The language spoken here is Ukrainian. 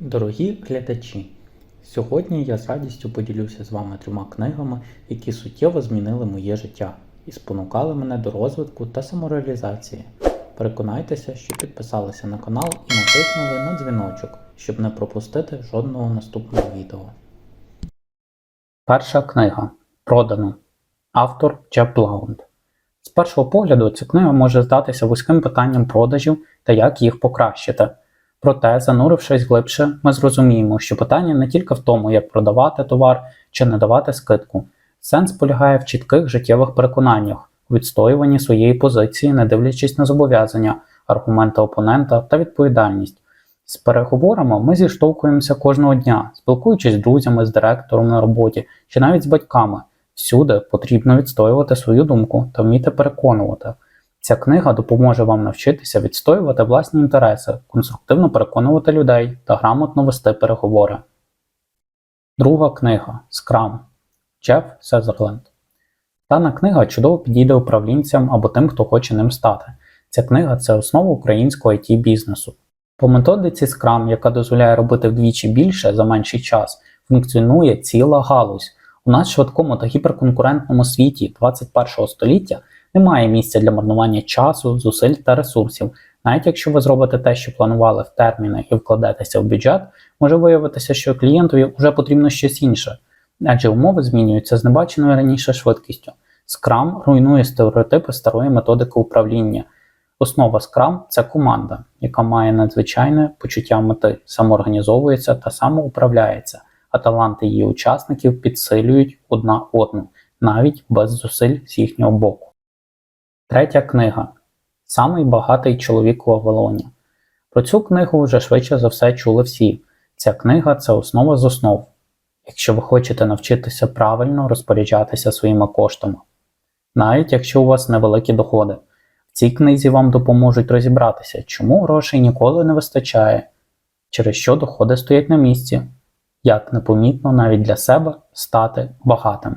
Дорогі глядачі, сьогодні я з радістю поділюся з вами трьома книгами, які суттєво змінили моє життя і спонукали мене до розвитку та самореалізації. Переконайтеся, що підписалися на канал і натиснули на дзвіночок, щоб не пропустити жодного наступного відео. Перша книга Продано. Автор Джеб Блаунд. З першого погляду, ця книга може здатися вузьким питанням продажів та як їх покращити. Проте, занурившись глибше, ми зрозуміємо, що питання не тільки в тому, як продавати товар чи не давати скидку. Сенс полягає в чітких життєвих переконаннях, відстоюванні своєї позиції, не дивлячись на зобов'язання, аргументи опонента та відповідальність. З переговорами ми зіштовхуємося кожного дня, спілкуючись з друзями, з директором на роботі чи навіть з батьками. Всюди потрібно відстоювати свою думку та вміти переконувати. Ця книга допоможе вам навчитися відстоювати власні інтереси, конструктивно переконувати людей та грамотно вести переговори. Друга книга Скрам Джеф Сезерленд. Дана книга чудово підійде управлінцям або тим, хто хоче ним стати. Ця книга це основа українського it бізнесу. По методиці Scrum, яка дозволяє робити вдвічі більше за менший час, функціонує ціла галузь. У нас швидкому та гіперконкурентному світі 21 століття немає місця для марнування часу, зусиль та ресурсів. Навіть якщо ви зробите те, що планували в терміни і вкладетеся в бюджет, може виявитися, що клієнтові вже потрібно щось інше, адже умови змінюються з небаченою раніше швидкістю. Scrum руйнує стереотипи старої методики управління. Основа Scrum – це команда, яка має надзвичайне почуття мети, самоорганізовується та самоуправляється, а таланти її учасників підсилюють одна одну, навіть без зусиль з їхнього боку. Третя книга Самий багатий чоловік у Вавилоні. Про цю книгу вже швидше за все чули всі. Ця книга це основа з основ, якщо ви хочете навчитися правильно розпоряджатися своїми коштами, навіть якщо у вас невеликі доходи. В цій книзі вам допоможуть розібратися, чому грошей ніколи не вистачає, через що доходи стоять на місці, як непомітно навіть для себе стати багатим.